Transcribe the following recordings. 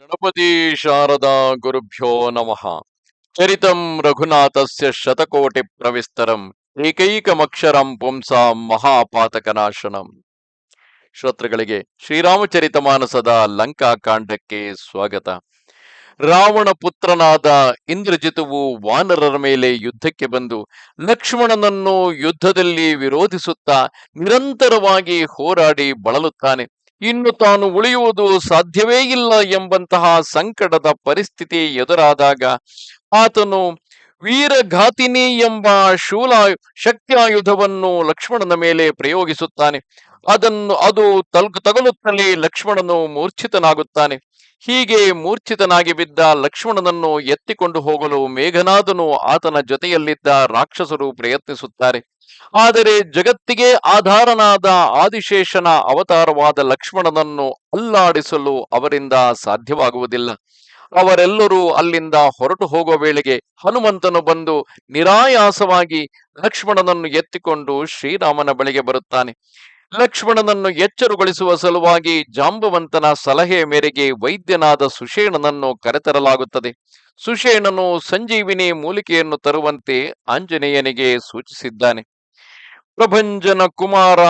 ಗಣಪತಿ ಶಾರದಾ ಗುರುಭ್ಯೋ ನಮಃ. ಚರಿತಂ ರಘುನಾಥಸ್ಯ ಶತಕೋಟಿ ಪ್ರವಿಸ್ತರಂ ಏಕೈಕಮಕ್ಷರಂ ಪುಂಸಾ ಮಹಾಪಾತಕನಾಶನಂ. ಶ್ರೋತೃಗಳಿಗೆ ಶ್ರೀರಾಮಚರಿತ ಮಾನಸದ ಲಂಕಾ ಸ್ವಾಗತ. ರಾವಣ ಪುತ್ರನಾದ ಇಂದ್ರಜಿತುವು ವಾನರರ ಮೇಲೆ ಯುದ್ಧಕ್ಕೆ ಬಂದು ಲಕ್ಷ್ಮಣನನ್ನು ಯುದ್ಧದಲ್ಲಿ ವಿರೋಧಿಸುತ್ತಾ ನಿರಂತರವಾಗಿ ಹೋರಾಡಿ ಬಳಲುತ್ತಾನೆ. ಇನ್ನು ತಾನು ಉಳಿಯುವುದು ಸಾಧ್ಯವೇ ಇಲ್ಲ ಎಂಬಂತಹ ಸಂಕಟದ ಪರಿಸ್ಥಿತಿ ಎದುರಾದಾಗ ಆತನು ವೀರಘಾತಿನಿ ಎಂಬ ಶೂಲ ಶಕ್ತಿಯಾಯುಧವನ್ನು ಲಕ್ಷ್ಮಣನ ಮೇಲೆ ಪ್ರಯೋಗಿಸುತ್ತಾನೆ. ಅದನ್ನು ಅದು ತಲ್ ತಗಲುತ್ತಲೇ ಲಕ್ಷ್ಮಣನು ಮೂರ್ಛಿತನಾಗುತ್ತಾನೆ. ಹೀಗೆ ಮೂರ್ಛಿತನಾಗಿ ಬಿದ್ದ ಲಕ್ಷ್ಮಣನನ್ನು ಎತ್ತಿಕೊಂಡು ಹೋಗಲು ಮೇಘನಾದನು ಆತನ ಜೊತೆಯಲ್ಲಿದ್ದ ರಾಕ್ಷಸರು ಪ್ರಯತ್ನಿಸುತ್ತಾರೆ. ಆದರೆ ಜಗತ್ತಿಗೆ ಆಧಾರನಾದ ಆದಿಶೇಷನ ಅವತಾರವಾದ ಲಕ್ಷ್ಮಣನನ್ನು ಅಲ್ಲಾಡಿಸಲು ಅವರಿಂದ ಸಾಧ್ಯವಾಗುವುದಿಲ್ಲ. ಅವರೆಲ್ಲರೂ ಅಲ್ಲಿಂದ ಹೊರಟು ಹೋಗುವ ವೇಳೆಗೆ ಹನುಮಂತನು ಬಂದು ನಿರಾಯಾಸವಾಗಿ ಲಕ್ಷ್ಮಣನನ್ನು ಎತ್ತಿಕೊಂಡು ಶ್ರೀರಾಮನ ಬಳಿಗೆ ಬರುತ್ತಾನೆ. ಲಕ್ಷ್ಮಣನನ್ನು ಎಚ್ಚರುಗೊಳಿಸುವ ಸಲುವಾಗಿ ಜಾಂಬವಂತನ ಸಲಹೆ ಮೇರೆಗೆ ವೈದ್ಯನಾದ ಸುಷೇಣನನ್ನು ಕರೆತರಲಾಗುತ್ತದೆ. ಸುಷೇಣನು ಸಂಜೀವಿನಿ ಮೂಲಿಕೆಯನ್ನು ತರುವಂತೆ ಆಂಜನೇಯನಿಗೆ ಸೂಚಿಸಿದ್ದಾನೆ. ಪ್ರಭಂಜನ ಕುಮಾರ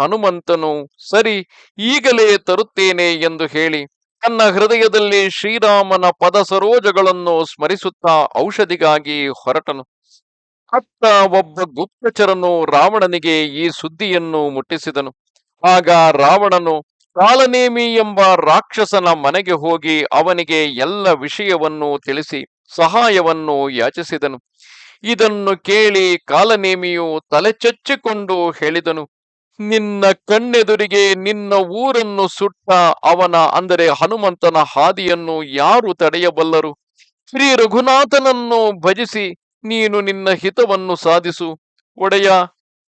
ಹನುಮಂತನು, ಸರಿ, ಈಗಲೇ ತರುತ್ತೇನೆ ಎಂದು ಹೇಳಿ, ತನ್ನ ಹೃದಯದಲ್ಲಿ ಶ್ರೀರಾಮನ ಪದ ಸರೋಜಗಳನ್ನು ಸ್ಮರಿಸುತ್ತಾ ಔಷಧಿಗಾಗಿ ಹೊರಟನು. ಅತ್ತ ಒಬ್ಬ ಗುಪ್ತಚರನು ರಾವಣನಿಗೆ ಈ ಸುದ್ದಿಯನ್ನು ಮುಟ್ಟಿಸಿದನು. ಆಗ ರಾವಣನು, ಕಾಲನೇಮಿ ಎಂಬ ರಾಕ್ಷಸನ ಮನೆಗೆ ಹೋಗಿ ಅವನಿಗೆ ಎಲ್ಲ ವಿಷಯವನ್ನು ತಿಳಿಸಿ, ಸಹಾಯವನ್ನು ಯಾಚಿಸಿದನು. ಇದನ್ನು ಕೇಳಿ ಕಾಲನೇಮಿಯು ತಲೆಚಚ್ಚಿಕೊಂಡು ಹೇಳಿದನು, ನಿನ್ನ ಕಣ್ಣೆದುರಿಗೆ ನಿನ್ನ ಊರನ್ನು ಸುಟ್ಟ ಅವನ ಅಂದರೆ ಹನುಮಂತನ ಹಾದಿಯನ್ನು ಯಾರು ತಡೆಯಬಲ್ಲರು? ಶ್ರೀ ರಘುನಾಥನನ್ನು ಭಜಿಸಿ ನೀನು ನಿನ್ನ ಹಿತವನ್ನು ಸಾಧಿಸು. ಒಡೆಯ,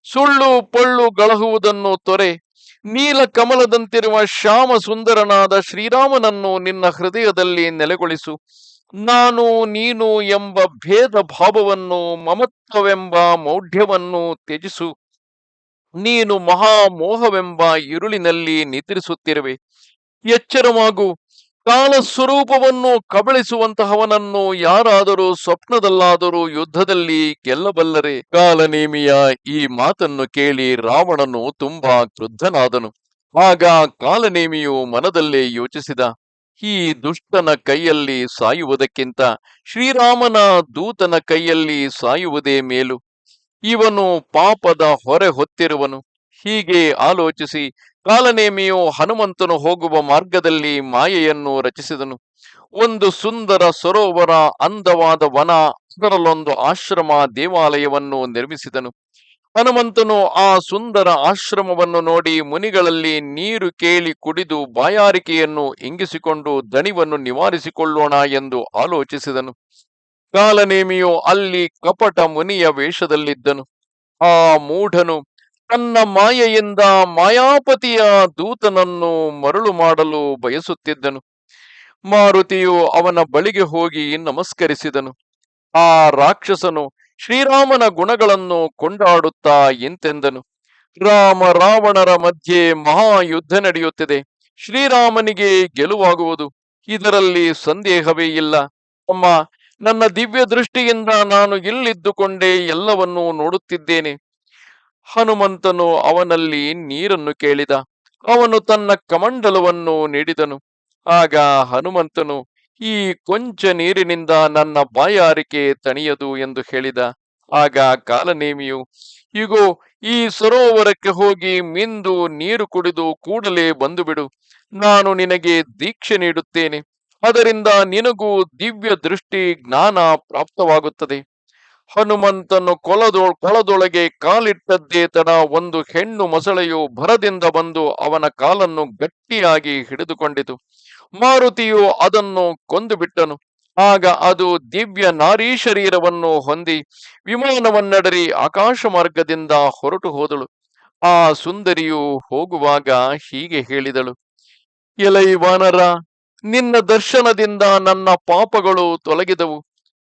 ಸುಳ್ಳು ಪೊಳ್ಳು ಗಳಹುವುದನ್ನು ತೊರೆ. ನೀಲ ಕಮಲದಂತಿರುವ ಶ್ಯಾಮ ಸುಂದರನಾದ ಶ್ರೀರಾಮನನ್ನು ನಿನ್ನ ಹೃದಯದಲ್ಲಿ ನೆಲೆಗೊಳಿಸು. ನಾನು ನೀನು ಎಂಬ ಭೇದ ಭಾವವನ್ನು ಮಮತ್ವವೆಂಬ ಮೌಢ್ಯವನ್ನು ತ್ಯಜಿಸು. ನೀನು ಮಹಾಮೋಹವೆಂಬ ಇರುಳಿನಲ್ಲಿ ನಿದ್ರಿಸುತ್ತಿರುವೆ. ಎಚ್ಚರವಾಗು. ಕಾಲ ಸ್ವರೂಪವನ್ನು ಕಬಳಿಸುವಂತಹವನನ್ನು ಯಾರಾದರೂ ಸ್ವಪ್ನದಲ್ಲಾದರೂ ಯುದ್ಧದಲ್ಲಿ ಗೆಲ್ಲಬಲ್ಲರೆ. ಕಾಲನೇಮಿಯ ಈ ಮಾತನ್ನು ಕೇಳಿ ರಾವಣನು ತುಂಬಾ ಕ್ರುದ್ಧನಾದನು. ಆಗ ಕಾಲನೇಮಿಯು ಮನದಲ್ಲೇ ಯೋಚಿಸಿದ. ಈ ದುಷ್ಟನ ಕೈಯಲ್ಲಿ ಸಾಯುವುದಕ್ಕಿಂತ ಶ್ರೀರಾಮನ ದೂತನ ಕೈಯಲ್ಲಿ ಸಾಯುವುದೇ ಮೇಲು. ಇವನು ಪಾಪದ ಹೊರೆ ಹೊತ್ತಿರುವನು. ಹೀಗೆ ಆಲೋಚಿಸಿ ಕಾಲನೇಮಿಯು ಹನುಮಂತನು ಹೋಗುವ ಮಾರ್ಗದಲ್ಲಿ ಮಾಯೆಯನ್ನು ರಚಿಸಿದನು. ಒಂದು ಸುಂದರ ಸರೋವರ ಅಂದವಾದ ವನ, ಅದರಲ್ಲೊಂದು ಆಶ್ರಮ ದೇವಾಲಯವನ್ನು ನಿರ್ಮಿಸಿದನು. ಹನುಮಂತನು ಆ ಸುಂದರ ಆಶ್ರಮವನ್ನು ನೋಡಿ ಮುನಿಗಳಲ್ಲಿ ನೀರು ಕೇಳಿ ಕುಡಿದು ಬಾಯಾರಿಕೆಯನ್ನು ಇಂಗಿಸಿಕೊಂಡು ದಣಿವನ್ನು ನಿವಾರಿಸಿಕೊಳ್ಳೋಣ ಎಂದು ಆಲೋಚಿಸಿದನು. ಕಾಲನೇಮಿಯು ಅಲ್ಲಿ ಕಪಟ ಮುನಿಯ ವೇಷದಲ್ಲಿದ್ದನು. ಆ ಮೂಢನು ತನ್ನ ಮಾಯೆಯಿಂದ ಮಾಯಾಪತಿಯ ದೂತನನ್ನು ಮರಳು ಮಾಡಲು ಬಯಸುತ್ತಿದ್ದನು. ಮಾರುತಿಯು ಅವನ ಬಳಿಗೆ ಹೋಗಿ ನಮಸ್ಕರಿಸಿದನು. ಆ ರಾಕ್ಷಸನು ಶ್ರೀರಾಮನ ಗುಣಗಳನ್ನು ಕೊಂಡಾಡುತ್ತಾ ಎಂತೆಂದನು? ರಾಮ ರಾವಣರ ಮಧ್ಯೆ ಮಹಾಯುದ್ಧ ನಡೆಯುತ್ತಿದೆ. ಶ್ರೀರಾಮನಿಗೆ ಗೆಲುವಾಗುವುದು ಇದರಲ್ಲಿ ಸಂದೇಹವೇ ಇಲ್ಲ. ಅಮ್ಮ, ನನ್ನ ದಿವ್ಯ ದೃಷ್ಟಿಯಿಂದ ನಾನು ಇಲ್ಲಿದ್ದುಕೊಂಡೇ ಎಲ್ಲವನ್ನೂ ನೋಡುತ್ತಿದ್ದೇನೆ. ಹನುಮಂತನು ಅವನಲ್ಲಿ ನೀರನ್ನು ಕೇಳಿದ. ಅವನು ತನ್ನ ಕಮಂಡಲವನ್ನು ನೀಡಿದನು. ಆಗ ಹನುಮಂತನು ಈ ಕೊಂಚ ನೀರಿನಿಂದ ನನ್ನ ಬಾಯಾರಿಕೆ ತಣಿಯದು ಎಂದು ಹೇಳಿದ. ಆಗ ಕಾಲನೇಮಿಯು, ಇಗೋ, ಈ ಸರೋವರಕ್ಕೆ ಹೋಗಿ ಮಿಂದು ನೀರು ಕುಡಿದು ಕೂಡಲೇ ಬಂದು ಬಿಡು ನಾನು ನಿನಗೆ ದೀಕ್ಷೆ ನೀಡುತ್ತೇನೆ. ಅದರಿಂದ ನಿನಗೂ ದಿವ್ಯ ದೃಷ್ಟಿ ಜ್ಞಾನ ಪ್ರಾಪ್ತವಾಗುತ್ತದೆ. ಹನುಮಂತನು ಕೊಲದೊ ಕೊಳದೊಳಗೆ ಕಾಲಿಟ್ಟದ್ದೇತನ ಒಂದು ಹೆಣ್ಣು ಮೊಸಳೆಯು ಭರದಿಂದ ಬಂದು ಅವನ ಕಾಲನ್ನು ಗಟ್ಟಿಯಾಗಿ ಹಿಡಿದುಕೊಂಡಿತು. ಮಾರುತಿಯು ಅದನ್ನು ಕೊಂದು ಬಿಟ್ಟನು ಆಗ ಅದು ದಿವ್ಯ ನಾರೀ ಶರೀರವನ್ನು ಹೊಂದಿ ವಿಮಾನವನ್ನಡರಿ ಆಕಾಶ ಮಾರ್ಗದಿಂದ ಹೊರಟು ಹೋದಳು. ಆ ಸುಂದರಿಯು ಹೋಗುವಾಗ ಹೀಗೆ ಹೇಳಿದಳು. ಎಲೈವಾನರ ನಿನ್ನ ದರ್ಶನದಿಂದ ನನ್ನ ಪಾಪಗಳು ತೊಲಗಿದವು.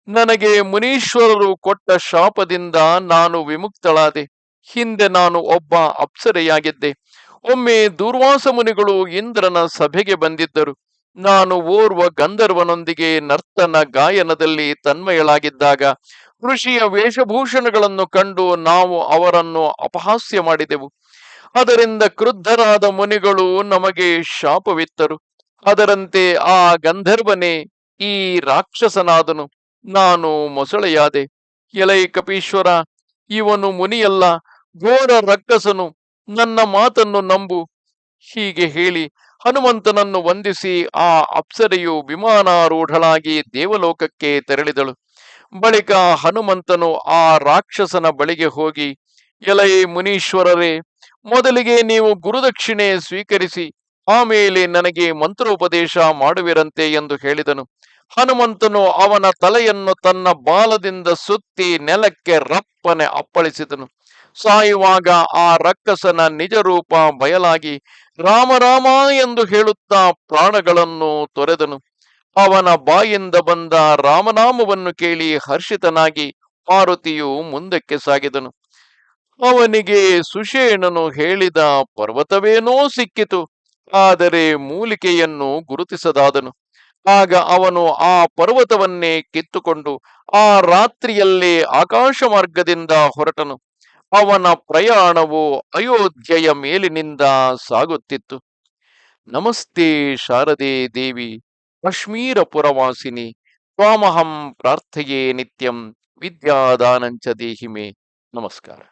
ನನಗೆ ಮುನೀಶ್ವರರು ಕೊಟ್ಟ ಶಾಪದಿಂದ ನಾನು ವಿಮುಕ್ತಳಾದೆ. ಹಿಂದೆ ನಾನು ಒಬ್ಬ ಅಪ್ಸರೆಯಾಗಿದ್ದೆ. ಒಮ್ಮೆ ದೂರ್ವಾಸ ಮುನಿಗಳು ಇಂದ್ರನ ಸಭೆಗೆ ಬಂದಿದ್ದರು. ನಾನು ಓರ್ವ ಗಂಧರ್ವನೊಂದಿಗೆ ನರ್ತನ ಗಾಯನದಲ್ಲಿ ತನ್ಮಯಳಾಗಿದ್ದಾಗ, ಋಷಿಯ ವೇಷಭೂಷಣಗಳನ್ನು ಕಂಡು ನಾವು ಅವರನ್ನು ಅಪಹಾಸ್ಯ ಮಾಡಿದೆವು. ಅದರಿಂದ ಕ್ರುದ್ಧರಾದ ಮುನಿಗಳು ನಮಗೆ ಶಾಪವಿತ್ತರು. ಅದರಂತೆ ಆ ಗಂಧರ್ವನೇ ಈ ರಾಕ್ಷಸನಾದನು. ನಾನು ಮೊಸಳೆಯಾದೆ. ಎಲೈ ಕಪೀಶ್ವರ, ಇವನು ಮುನಿಯಲ್ಲ, ಘೋರ ರಕ್ಕಸನು ನನ್ನ ಮಾತನ್ನು ನಂಬು. ಹೀಗೆ ಹೇಳಿ ಹನುಮಂತನನ್ನು ವಂದಿಸಿ ಆ ಅಪ್ಸರೆಯು ವಿಮಾನಾರೂಢಳಾಗಿ ದೇವಲೋಕಕ್ಕೆ ತೆರಳಿದಳು. ಬಳಿಕ ಹನುಮಂತನು ಆ ರಾಕ್ಷಸನ ಬಳಿಗೆ ಹೋಗಿ, ಎಲೈ ಮುನೀಶ್ವರರೇ, ಮೊದಲಿಗೆ ನೀವು ಗುರುದಕ್ಷಿಣೆ ಸ್ವೀಕರಿಸಿ, ಆಮೇಲೆ ನನಗೆ ಮಂತ್ರೋಪದೇಶ ಮಾಡುವಿರಂತೆ ಎಂದು ಹೇಳಿದನು. ಹನುಮಂತನು ಅವನ ತಲೆಯನ್ನು ತನ್ನ ಬಾಲದಿಂದ ಸುತ್ತಿ ನೆಲಕ್ಕೆ ರಪ್ಪನೆ ಅಪ್ಪಳಿಸಿದನು. ಸಾಯುವಾಗ ಆ ರಕ್ಕಸನ ನಿಜ ರೂಪ ಬಯಲಾಗಿ, ರಾಮ ರಾಮ ಎಂದು ಹೇಳುತ್ತಾ ಪ್ರಾಣಗಳನ್ನು ತೊರೆದನು. ಅವನ ಬಾಯಿಂದ ಬಂದ ರಾಮನಾಮವನ್ನು ಕೇಳಿ ಹರ್ಷಿತನಾಗಿ ಮಾರುತಿಯು ಮುಂದಕ್ಕೆ ಸಾಗಿದನು. ಅವನಿಗೆ ಸುಷೇಣನು ಹೇಳಿದ ಪರ್ವತವೇನೋ ಸಿಕ್ಕಿತು, ಆದರೆ ಮೂಲಿಕೆಯನ್ನು ಗುರುತಿಸದಾದನು. ಆಗ ಅವನು ಆ ಪರ್ವತವನ್ನೇ ಕಿತ್ತುಕೊಂಡು ಆ ರಾತ್ರಿಯಲ್ಲೇ ಆಕಾಶ ಮಾರ್ಗದಿಂದ ಹೊರಟನು. ಅವನ ಪ್ರಯಾಣವು ಅಯೋಧ್ಯೆಯ ಮೇಲಿನಿಂದ ಸಾಗುತ್ತಿತ್ತು. ನಮಸ್ತೆ ಶಾರದೆ ದೇವಿ, ಕಾಶ್ಮೀರ ಪುರವಾಸಿನಿ, ತ್ವಾಮಹಂ ಪ್ರಾರ್ಥೆಯೇ ನಿತ್ಯಂ ವಿದ್ಯಾದಾನಂಚ ದೇಹಿಮೆ. ನಮಸ್ಕಾರ.